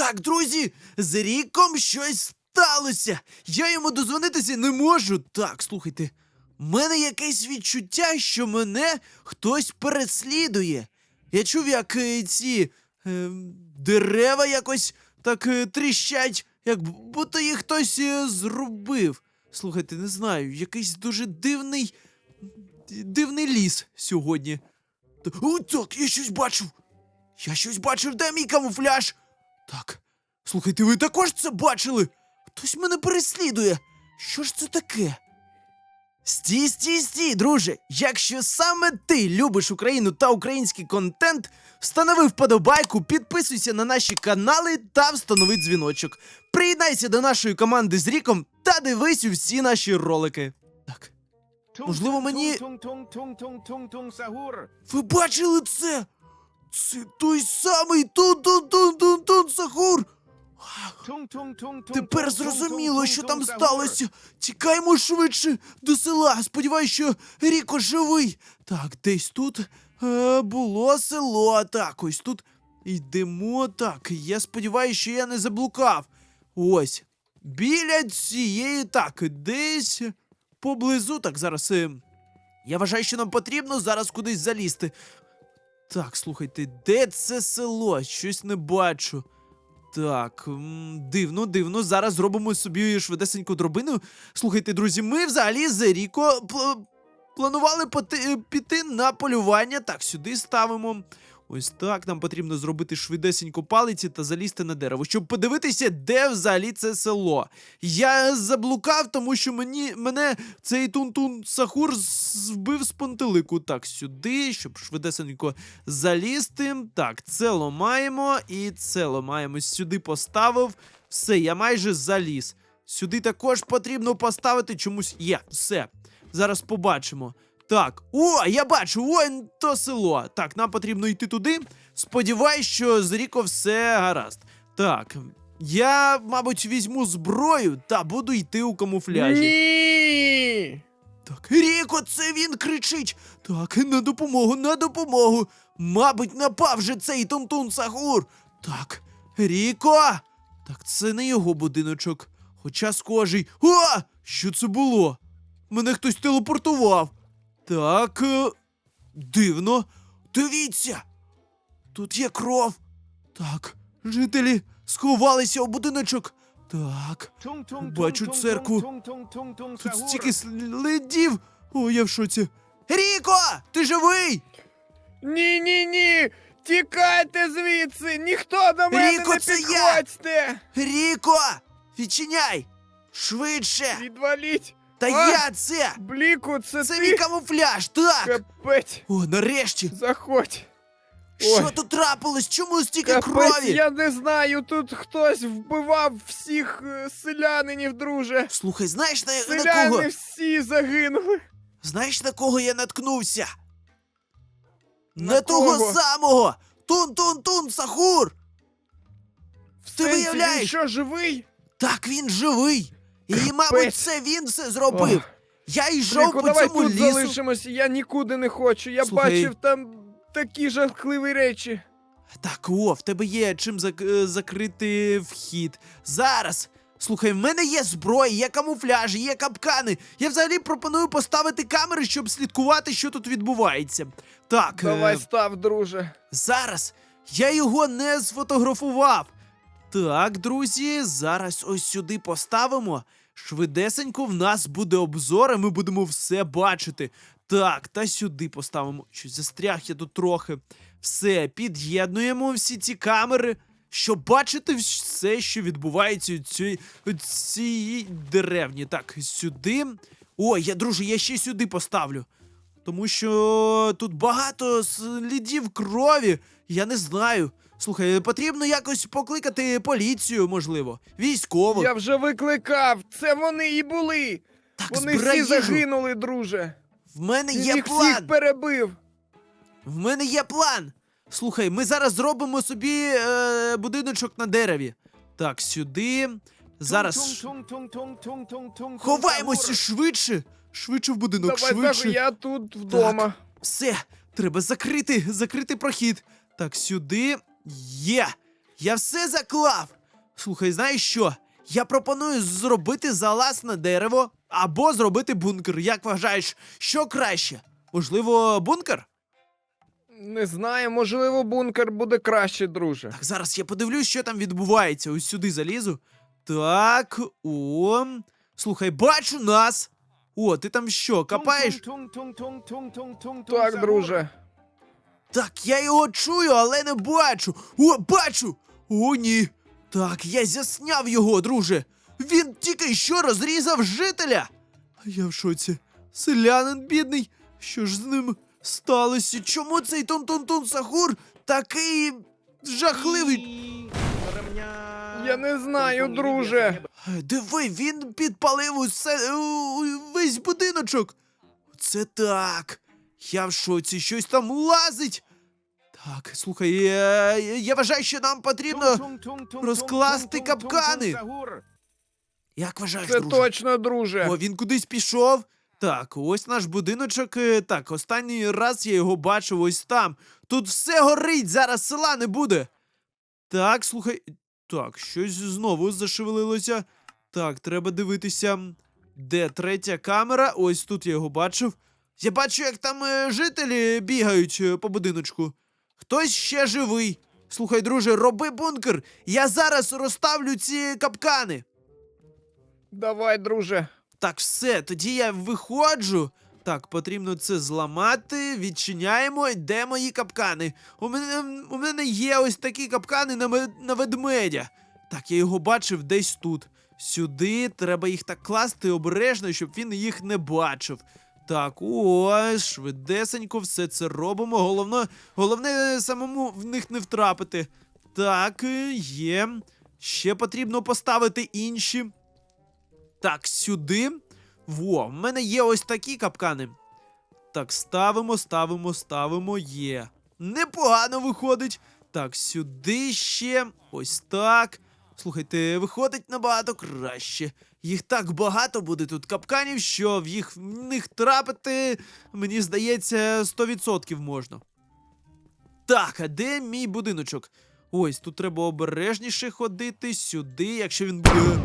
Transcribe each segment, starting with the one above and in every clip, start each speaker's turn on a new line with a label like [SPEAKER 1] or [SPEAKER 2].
[SPEAKER 1] Так, друзі, з Ріком щось сталося. Я йому дозвонитися не можу. Так, слухайте. в мене якесь відчуття, що мене хтось переслідує. Я чув, як е, ці е, дерева якось так е, тріщать, як будто їх хтось е, зробив. Слухайте, не знаю, якийсь дуже дивний. дивний ліс сьогодні. О, так, я щось бачив. Я щось бачив, де мій камуфляж? Так. Слухайте, ви також це бачили? Хтось мене переслідує. Що ж це таке? Стій, стій, стій, друже. Якщо саме ти любиш Україну та український контент, встанови вподобайку, підписуйся на наші канали та встанови дзвіночок. Приєднайся до нашої команди з Ріком та дивись усі наші ролики. Так. Можливо, мені- Ви бачили це? Це той самий тун-тун-тун-тун-тун Сахур. Тепер зрозуміло, що там сталося. Тікаємо швидше до села. Сподіваюсь, що Ріко живий. Так, десь тут е, було село. Так, ось тут йдемо. Так, я сподіваюся, що я не заблукав. Ось. Біля цієї, так, десь поблизу. Так, зараз. Е, я вважаю, що нам потрібно зараз кудись залізти. Так, слухайте, де це село? Щось не бачу. Так, дивно, дивно. Зараз зробимо собі швидесеньку дробину. Слухайте, друзі, ми взагалі з Ріко пл- планували піти на полювання. Так, сюди ставимо. Ось так. Нам потрібно зробити швидесенько палиці та залізти на дерево, щоб подивитися, де взагалі це село. Я заблукав, тому що мені мене цей тун-тун сахур з- вбив з пантелику. Так, сюди, щоб швидесенько залізти. Так, це ломаємо і це ломаємо. Сюди поставив. Все, я майже заліз. Сюди також потрібно поставити чомусь. Є, все. Зараз побачимо. Так, о, я бачу, ой, то село. Так, нам потрібно йти туди. Сподіваюсь, що з Ріко все гаразд. Так, я, мабуть, візьму зброю та буду йти у камуфляжі.
[SPEAKER 2] Ні!
[SPEAKER 1] Так, Ріко, це він кричить. Так, на допомогу, на допомогу. Мабуть, напав же цей Тунтун Сагур. Так, Ріко. Так, це не його будиночок, хоча схожий. О! Що це було? Мене хтось телепортував. Так, е, дивно. Дивіться. Тут є кров. Так, жителі сховалися у будиночок. Так. Бачу церкву. Тут стільки слідів. О, я в шоці. Ріко! Ти живий?
[SPEAKER 2] Ні, ні, ні! Тікайте звідси! Ніхто до мене
[SPEAKER 1] Ріко,
[SPEAKER 2] не
[SPEAKER 1] це я!
[SPEAKER 2] підходьте!
[SPEAKER 1] Ріко! Відчиняй! Швидше!
[SPEAKER 2] Відваліть!
[SPEAKER 1] Та
[SPEAKER 2] А!
[SPEAKER 1] я це!
[SPEAKER 2] Бліку, це,
[SPEAKER 1] Це
[SPEAKER 2] ти?
[SPEAKER 1] мій камуфляж, так!
[SPEAKER 2] Капець!
[SPEAKER 1] О, нарешті!
[SPEAKER 2] Заходь!
[SPEAKER 1] Що тут трапилось? Чому стільки
[SPEAKER 2] Капець,
[SPEAKER 1] крові?
[SPEAKER 2] я не знаю, тут хтось вбивав всіх е, селянинів, друже!
[SPEAKER 1] Слухай, знаєш на, на
[SPEAKER 2] Селяни
[SPEAKER 1] кого?
[SPEAKER 2] всі загинули!
[SPEAKER 1] Знаєш на кого я наткнувся?
[SPEAKER 2] На
[SPEAKER 1] На, того самого! Тун-тун-тун, Сахур!
[SPEAKER 2] В
[SPEAKER 1] Ти
[SPEAKER 2] сенсі,
[SPEAKER 1] виявляєш?
[SPEAKER 2] Він що, живий?
[SPEAKER 1] Так він живий! І, мабуть, це він все зробив.
[SPEAKER 2] Ох.
[SPEAKER 1] Я йшов
[SPEAKER 2] Бліку,
[SPEAKER 1] по
[SPEAKER 2] давай
[SPEAKER 1] цьому
[SPEAKER 2] тут
[SPEAKER 1] лісу.
[SPEAKER 2] залишимося, я нікуди не хочу. Я
[SPEAKER 1] Слухай.
[SPEAKER 2] бачив там такі жахливі речі.
[SPEAKER 1] Так, о, в тебе є чим зак- е, закрити вхід. Зараз. Слухай, в мене є зброя, є камуфляжі, є капкани. Я взагалі пропоную поставити камери, щоб слідкувати, що тут відбувається. Так,
[SPEAKER 2] Давай
[SPEAKER 1] е,
[SPEAKER 2] став, друже.
[SPEAKER 1] зараз. Я його не сфотографував. Так, друзі, зараз ось сюди поставимо. Швидесенько в нас буде обзор, і ми будемо все бачити. Так, та сюди поставимо. Щось застряг я тут трохи. Все, під'єднуємо всі ці камери, щоб бачити все, що відбувається у цій, у цій деревні. Так, сюди. Ой, я, друже, я ще сюди поставлю. Тому що тут багато слідів крові. Я не знаю. Слухай, потрібно якось покликати поліцію, можливо, військових.
[SPEAKER 2] Я вже викликав. Це вони і були.
[SPEAKER 1] Так,
[SPEAKER 2] Вони
[SPEAKER 1] збирай
[SPEAKER 2] всі
[SPEAKER 1] їжу.
[SPEAKER 2] загинули, друже.
[SPEAKER 1] В мене
[SPEAKER 2] Він
[SPEAKER 1] є
[SPEAKER 2] їх
[SPEAKER 1] план.
[SPEAKER 2] всіх перебив.
[SPEAKER 1] В мене є план. Слухай, ми зараз зробимо собі е, будиночок на дереві. Так, сюди. Зараз ховаємося швидше. Швидше в будинок,
[SPEAKER 2] Давай,
[SPEAKER 1] швидше.
[SPEAKER 2] так, я тут вдома.
[SPEAKER 1] Все, треба закрити, закрити прохід. Так, сюди. Є. Я все заклав. Слухай, знаєш що? Я пропоную зробити залаз на дерево або зробити бункер. Як вважаєш, що краще? Можливо, бункер?
[SPEAKER 2] Не знаю, можливо, бункер буде краще, друже.
[SPEAKER 1] Так, зараз я подивлюсь, що там відбувається. Ось сюди залізу. Так, о. Слухай, бачу нас. О, ти там що, копаєш?
[SPEAKER 2] Так, друже.
[SPEAKER 1] Так, я його чую, але не бачу. О, бачу! О, ні. Так, я засняв його, друже. Він тільки що розрізав жителя. А я в шоці. Селянин бідний. Що ж з ним сталося? Чому цей Тун-Тун-Тун Сахур такий жахливий?
[SPEAKER 2] Я не знаю, друже.
[SPEAKER 1] Е, Диви, він підпалив усе у- у- весь будиночок. Це так. Я в шоці, щось там лазить. Так, слухай, я, я вважаю, що нам потрібно. розкласти капкани. Як вважаєш,
[SPEAKER 2] Це
[SPEAKER 1] друже?
[SPEAKER 2] точно, друже.
[SPEAKER 1] О, він кудись пішов. Так, ось наш будиночок. Е, Так, останній раз я його бачив ось там. Тут все горить, зараз села не буде. Так, слухай. Так, щось знову зашевелилося. Так, треба дивитися. Де третя камера? Ось тут я його бачив. Я бачу, як там е, жителі бігають е, по будиночку. Хтось ще живий. Слухай, друже, роби бункер. Я зараз розставлю ці капкани.
[SPEAKER 2] Давай, друже.
[SPEAKER 1] Так, все, тоді я виходжу. Так, потрібно це зламати. Відчиняємо. Де мої капкани? У мене, у мене є ось такі капкани на, ме- на ведмедя. Так, я його бачив десь тут. Сюди треба їх так класти обережно, щоб він їх не бачив. Так, ось, швидесенько все це робимо. Головне, головне самому в них не втрапити. Так, е, є. Ще потрібно поставити інші. Так, сюди. Во, в мене є ось такі капкани. Так, ставимо, ставимо, ставимо. Є. Непогано виходить. Так, сюди ще. Ось так. Слухайте, виходить набагато краще. Їх так багато буде тут капканів, що в їх в них трапити, мені здається, 100% можна. Так, а де мій будиночок? Ось тут треба обережніше ходити сюди, якщо він буде.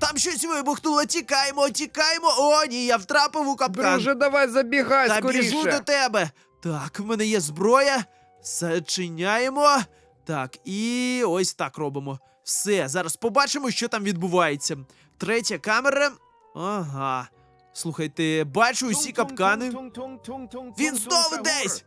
[SPEAKER 1] Там щось вибухнуло, тікаємо, тікаємо. О, ні, я втрапив у капкан.
[SPEAKER 2] Друже, давай забігай
[SPEAKER 1] Та біжу до тебе. Так, в мене є зброя. Зачиняємо. Так, і ось так робимо. Все, зараз побачимо, що там відбувається. Третя камера. Ага. Слухайте, бачу усі капкани. Він знову десь.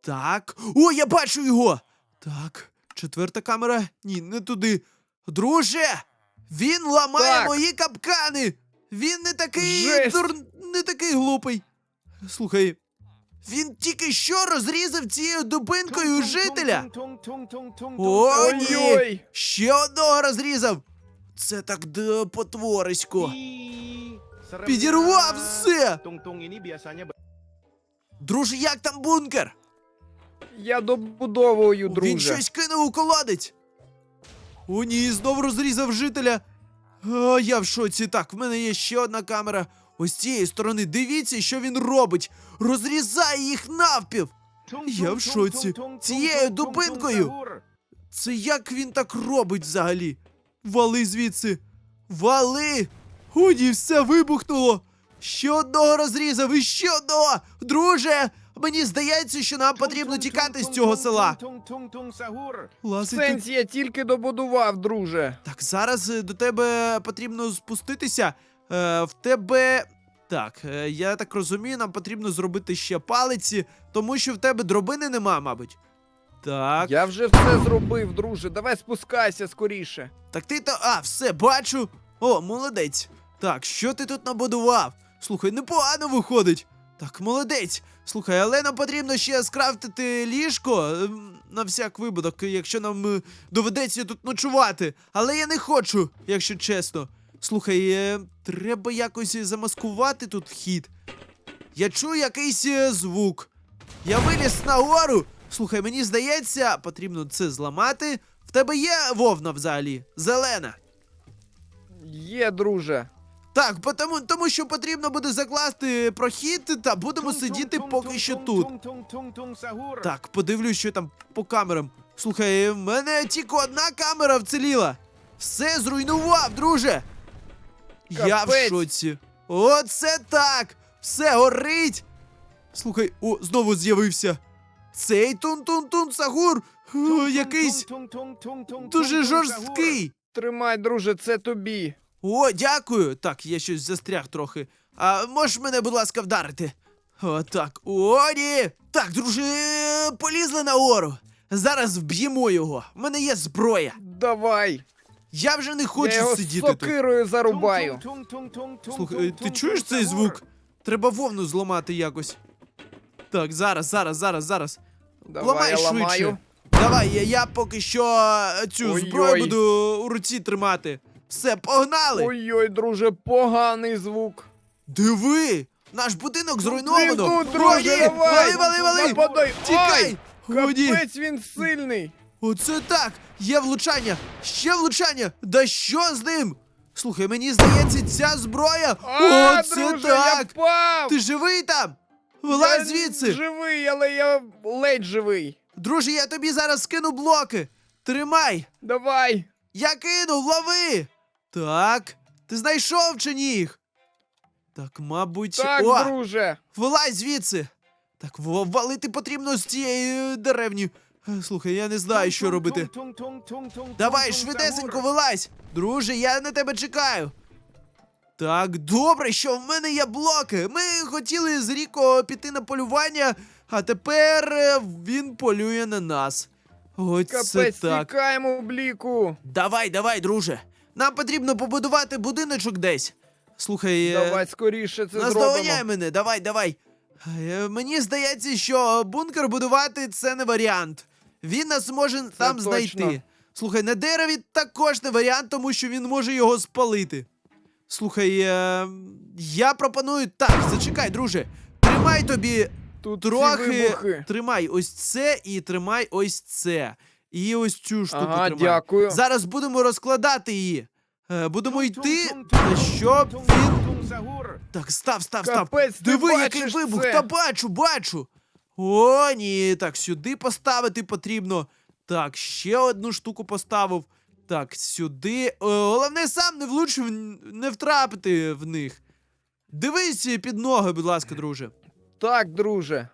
[SPEAKER 1] Так. О, я бачу його. Так, четверта камера. Ні, не туди. Друже! Він ламає
[SPEAKER 2] Так.
[SPEAKER 1] мої капкани! Він не такий дур... не такий глупий. Слухай, він тільки що розрізав цією дубинкою жителя. О, ні! Ще одного розрізав. Це так потворисько. Підірвав все. Друже, як там бункер?
[SPEAKER 2] Я добудовую,
[SPEAKER 1] Він щось кинув у колодець. О, ні, знову розрізав жителя. А, я в шоці. Так, в мене є ще одна камера. Ось з цієї сторони. Дивіться, що він робить. Розрізає їх навпів. Я в шоці. Цією дубинкою. Це як він так робить взагалі? Вали звідси. Вали! О, все вибухнуло. Ще одного розрізав і ще одного. Друже, мені здається, що нам потрібно тікати з цього села. Лазить тут
[SPEAKER 2] Сенс я тільки добудував, друже.
[SPEAKER 1] Так, зараз е, до тебе потрібно спуститися. Е, в тебе. Так, е, я так розумію, нам потрібно зробити ще палиці, тому що в тебе дробини нема, мабуть. Так,
[SPEAKER 2] Я вже все зробив, друже. Давай спускайся скоріше.
[SPEAKER 1] так ти то. А, все, бачу. О, молодець. Так, що ти тут набудував? Слухай, непогано виходить. Так, молодець. Слухай, але нам потрібно ще скрафтити ліжко ем, на всяк випадок, якщо нам е, доведеться тут ночувати. Але я не хочу, якщо чесно. Слухай, е, треба якось замаскувати тут вхід. Я чую якийсь е, звук. Я виліз нагору. Слухай, мені здається, потрібно це зламати. В тебе є вовна взагалі? Зелена.
[SPEAKER 2] Є, друже.
[SPEAKER 1] Так, тому, тому що потрібно буде закласти прохід та будемо сидіти поки що тут. Так, подивлюсь, що там по камерам. Слухай, в мене тільки одна камера вціліла. Все зруйнував, друже. Я в
[SPEAKER 2] Капець.
[SPEAKER 1] шоці. Оце так! Все горить. Слухай, о, знову з'явився. Цей тун-тун-тун Сагур о, якийсь дуже жорсткий.
[SPEAKER 2] Тримай, друже, це тобі.
[SPEAKER 1] О, дякую. Так, я щось застряг трохи. А можеш мене, будь ласка, вдарити? О, так. О, ні. Так, друже, полізли на гору. Зараз вб'ємо його. В мене є зброя.
[SPEAKER 2] Давай.
[SPEAKER 1] Я вже не хочу
[SPEAKER 2] Я його
[SPEAKER 1] сидіти тут.
[SPEAKER 2] сокирою зарубаю.
[SPEAKER 1] Слухай, ти чуєш цей звук? Треба вовну зламати якось. Так, зараз, зараз, зараз, зараз.
[SPEAKER 2] Давай,
[SPEAKER 1] Ламай
[SPEAKER 2] я
[SPEAKER 1] швидше.
[SPEAKER 2] ламаю.
[SPEAKER 1] Давай, я, я поки що е, цю
[SPEAKER 2] Ой-ой.
[SPEAKER 1] зброю буду у руці тримати. Все, погнали!
[SPEAKER 2] Ой-ой, друже, поганий звук.
[SPEAKER 1] Диви! Наш будинок зруйновано!
[SPEAKER 2] тут,
[SPEAKER 1] О,
[SPEAKER 2] друже, давай!
[SPEAKER 1] Вали, вали, вали!
[SPEAKER 2] Нападай!
[SPEAKER 1] Тікай!
[SPEAKER 2] Ай! Капець, він сильний.
[SPEAKER 1] Оце так! Є влучання! Ще влучання! Да що з ним? Слухай, мені здається, ця зброя!
[SPEAKER 2] А,
[SPEAKER 1] Оце
[SPEAKER 2] друже, я
[SPEAKER 1] так!
[SPEAKER 2] впав!
[SPEAKER 1] Ти живий там?
[SPEAKER 2] Я
[SPEAKER 1] звідси!
[SPEAKER 2] живий, але я ледь живий.
[SPEAKER 1] Друже, я тобі зараз скину блоки! Тримай!
[SPEAKER 2] Давай.
[SPEAKER 1] Я кинув, лови! Так, ти знайшов чи ні їх? Так, мабуть.
[SPEAKER 2] Так,
[SPEAKER 1] О,
[SPEAKER 2] друже.
[SPEAKER 1] вилазь звідси! Так, валити потрібно з цієї е, деревні. Е, Слухай, я не знаю, що робити. Давай, швидесенько вилазь! Друже, я на тебе чекаю. Так, добре, що в мене є блоки. Ми хотіли з Ріко піти на полювання, а тепер е, він полює на нас. Оце
[SPEAKER 2] Капець,
[SPEAKER 1] так.
[SPEAKER 2] тікаємо в бліку.
[SPEAKER 1] Давай, давай, друже. Нам потрібно побудувати будиночок десь. Слухай, е,
[SPEAKER 2] Давай скоріше це
[SPEAKER 1] наздоганяй
[SPEAKER 2] зробимо.
[SPEAKER 1] мене, давай, давай. Е, Мені здається, що бункер будувати це не варіант. Він нас може там
[SPEAKER 2] точно.
[SPEAKER 1] знайти. Слухай, на дереві також не варіант, тому що він може його спалити. Слухай, е, я пропоную. Так, зачекай, друже. Тримай тобі
[SPEAKER 2] Тут
[SPEAKER 1] трохи. Тримай ось це і тримай ось це. І ось цю штуку
[SPEAKER 2] Ага,
[SPEAKER 1] тримай.
[SPEAKER 2] дякую.
[SPEAKER 1] Зараз будемо розкладати її. Е, будемо йти, щоб він. Так, став, став, став.
[SPEAKER 2] Капець, ти
[SPEAKER 1] Диви, який
[SPEAKER 2] бачиш
[SPEAKER 1] вибух!
[SPEAKER 2] це?
[SPEAKER 1] Та бачу, бачу. О, ні, так, сюди поставити потрібно. Так, ще одну штуку поставив. Так, сюди. Е, головне, сам не влучив, не втрапити в них. Дивись під ноги, будь ласка, друже.
[SPEAKER 2] Так, друже.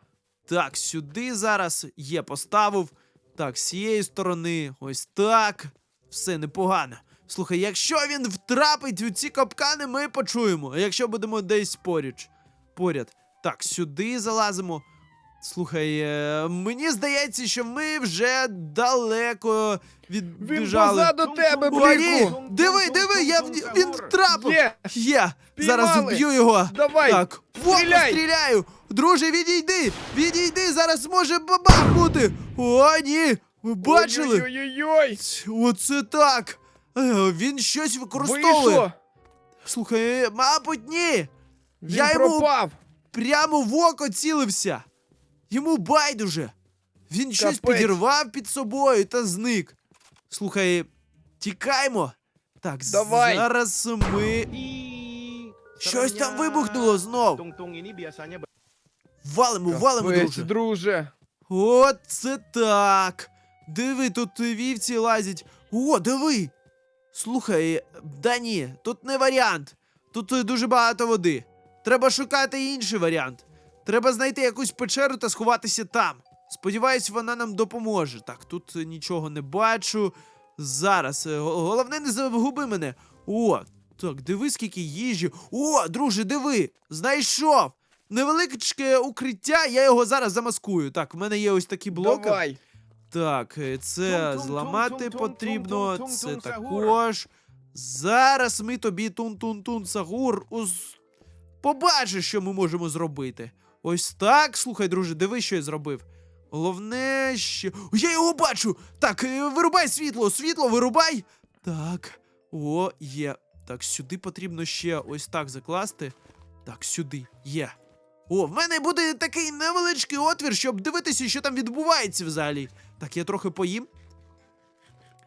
[SPEAKER 1] Так, сюди зараз є, поставив. Так, з цієї сторони, ось так. Все непогано. Слухай, якщо він втрапить у ці капкани, ми почуємо. А якщо будемо десь поруч. Поряд. Так, сюди залазимо. Слухай, е, мені здається, що ми вже далеко
[SPEAKER 2] Він
[SPEAKER 1] відбіжали.
[SPEAKER 2] позаду тебе, бліку.
[SPEAKER 1] Диви, диви, я в... він втрапив!
[SPEAKER 2] Є.
[SPEAKER 1] Є! Зараз вб'ю його!
[SPEAKER 2] Давай.
[SPEAKER 1] Так, вот стріляю! Друже, відійди! Відійди! Зараз може бабах бути! О, ні! Ви бачили?
[SPEAKER 2] Ой-ой-ой.
[SPEAKER 1] Оце так! Е, Він щось використовує.
[SPEAKER 2] Вийшло.
[SPEAKER 1] Слухай, е, мабуть, ні!
[SPEAKER 2] Він
[SPEAKER 1] Я йому
[SPEAKER 2] пропав.
[SPEAKER 1] прямо в око цілився. Йому байдуже. Він щось підірвав під собою та зник. Слухай, тікаймо. Так,
[SPEAKER 2] Давай.
[SPEAKER 1] зараз ми. Щось там вибухнуло знов. Валимо, валимо,
[SPEAKER 2] Капець,
[SPEAKER 1] друже.
[SPEAKER 2] друже.
[SPEAKER 1] От це так. Диви, тут вівці лазять. О, диви. Слухай, да ні, тут не варіант. Тут дуже багато води. Треба шукати інший варіант. Треба знайти якусь печеру та сховатися там. Сподіваюсь, вона нам допоможе. Так, тут е, нічого не бачу. Зараз. е, Головне, не загуби мене. О, так, диви, скільки їжі. О, друже, диви! Знайшов! Невеличке укриття, я його зараз замаскую. Так, в мене є ось такі блоки.
[SPEAKER 2] Давай.
[SPEAKER 1] Так, е, це зламати потрібно. Це також. Зараз ми тобі тун-тун-тун сагур уз... побачиш, що ми можемо зробити. Ось так. Слухай, друже, диви, що я зробив. Головне, що. Я його бачу! Так, е, вирубай світло, світло вирубай. Так. О, є. Так, сюди потрібно ще ось так закласти. Так, сюди. Є. О, в мене буде такий невеличкий отвір, щоб дивитися, що там відбувається взагалі. Так, я трохи поїм.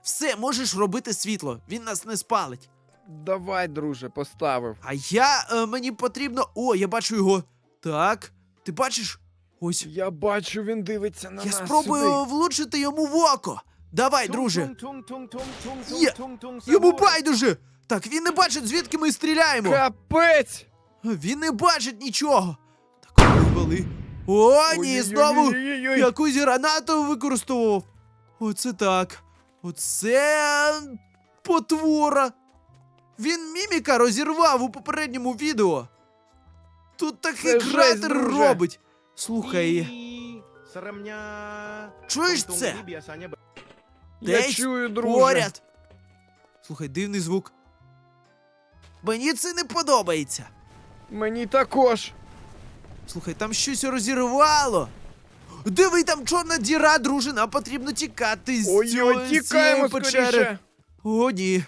[SPEAKER 1] Все, можеш робити світло, він нас не спалить.
[SPEAKER 2] Давай, друже, поставив.
[SPEAKER 1] А я е, мені потрібно. О, я бачу його. Так. Ти бачиш? Ось.
[SPEAKER 2] Я бачу, він дивиться на
[SPEAKER 1] Я
[SPEAKER 2] нас.
[SPEAKER 1] спробую
[SPEAKER 2] сюди.
[SPEAKER 1] влучити йому в око. Давай, друже. Є. Йому байдуже. Так, він не бачить, звідки ми стріляємо.
[SPEAKER 2] Капець!
[SPEAKER 1] Він не бачить нічого. Так, вибили. О, ні, знову якусь гранату використовував. Оце так. Оце потвора. Він міміка розірвав у попередньому відео. Тут такий
[SPEAKER 2] Це жесть,
[SPEAKER 1] кратер
[SPEAKER 2] друже.
[SPEAKER 1] робить. Слухай,
[SPEAKER 3] Серемня.
[SPEAKER 1] чуєш це?
[SPEAKER 2] Я
[SPEAKER 1] Десь
[SPEAKER 2] чую, друже.
[SPEAKER 1] Поряд. Слухай, дивний звук. Мені це не подобається.
[SPEAKER 2] Мені також.
[SPEAKER 1] Слухай, там щось розірвало. Диви, там чорна діра, друже, нам потрібно тікати з цього-
[SPEAKER 2] Ой-ой,
[SPEAKER 1] з
[SPEAKER 2] тікаємо
[SPEAKER 1] цієї печери.
[SPEAKER 2] скоріше.
[SPEAKER 1] О, ні.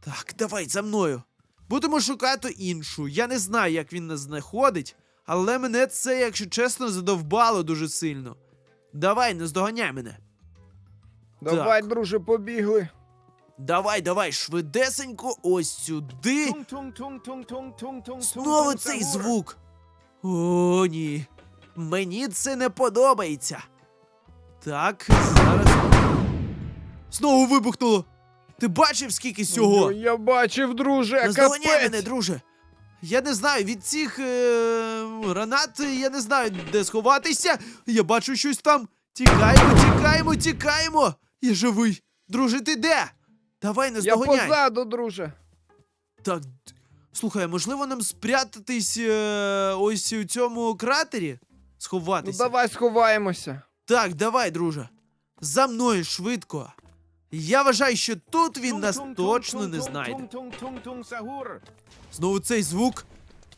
[SPEAKER 1] Так, давай за мною. Будемо шукати іншу. Я не знаю, як він нас знаходить, але мене це, якщо чесно, задовбало дуже сильно. Давай, не здоганяй мене.
[SPEAKER 2] Давай, друже, побігли.
[SPEAKER 1] Давай, давай, швидесенько, ось сюди. Знову цей звук. О, ні. Мені це не подобається. Так, зараз. Знову вибухнуло. Ти бачив, скільки всього?
[SPEAKER 2] Ой, я бачив, друже,
[SPEAKER 1] Наздоганяй
[SPEAKER 2] капець.
[SPEAKER 1] мене, друже. Я не знаю, від цих е- гранат я не знаю, де сховатися. Я бачу щось там. Тікаємо, тікаємо, тікаємо. Я живий. Друже, ти де? Давай
[SPEAKER 2] Я
[SPEAKER 1] наздоганяй.
[SPEAKER 2] позаду, друже.
[SPEAKER 1] Так, слухай, можливо нам спрятатись е, ось у цьому кратері?
[SPEAKER 2] Ну
[SPEAKER 1] Сховатися.
[SPEAKER 2] давай сховаємося.
[SPEAKER 1] Так, давай, друже. За мною швидко. Я вважаю, що тут він нас точно не знайде. Знову цей звук.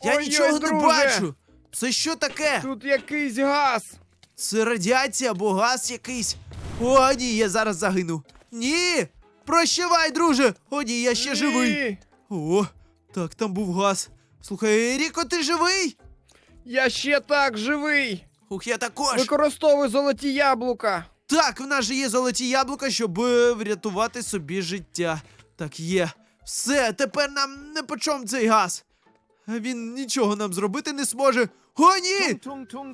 [SPEAKER 1] Я
[SPEAKER 2] Ой-ой,
[SPEAKER 1] нічого не бачу. Це що таке?
[SPEAKER 2] Тут якийсь газ.
[SPEAKER 1] Це радіація або газ якийсь. О, ні, я зараз загину. Ні! Прощавай, друже! О, ні, я ще живий. О, так, там був газ. Слухай, Ріко, ти живий?
[SPEAKER 2] Я ще так живий.
[SPEAKER 1] Ух, я також.
[SPEAKER 2] Використовуй золоті яблука.
[SPEAKER 1] Так, в нас же є золоті яблука, щоб е, врятувати собі життя. Так, є. Все, тепер нам не по чому цей газ. Він нічого нам зробити не зможе. О, ні!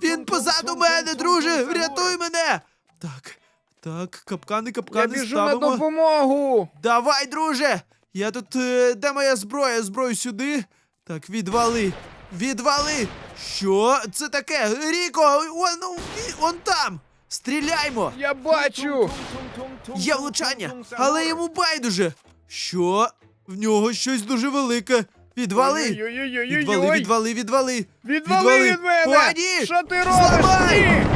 [SPEAKER 1] Він позаду мене, друже! Врятуй мене! Так, так, капкани, капкани.
[SPEAKER 2] Я біжу на допомогу.
[SPEAKER 1] Давай, друже! Я тут. Е, де моя зброя? Зброю сюди. Так, відвали. Відвали! Що це таке? Ріко, он, он, он там! Стріляймо!
[SPEAKER 2] Я бачу.
[SPEAKER 1] Є влучання, але йому байдуже. Що? В нього щось дуже велике. Відвали! Відвали, відвали, відвали.
[SPEAKER 2] Відвали від мене! Що ти робиш?
[SPEAKER 1] Зламай!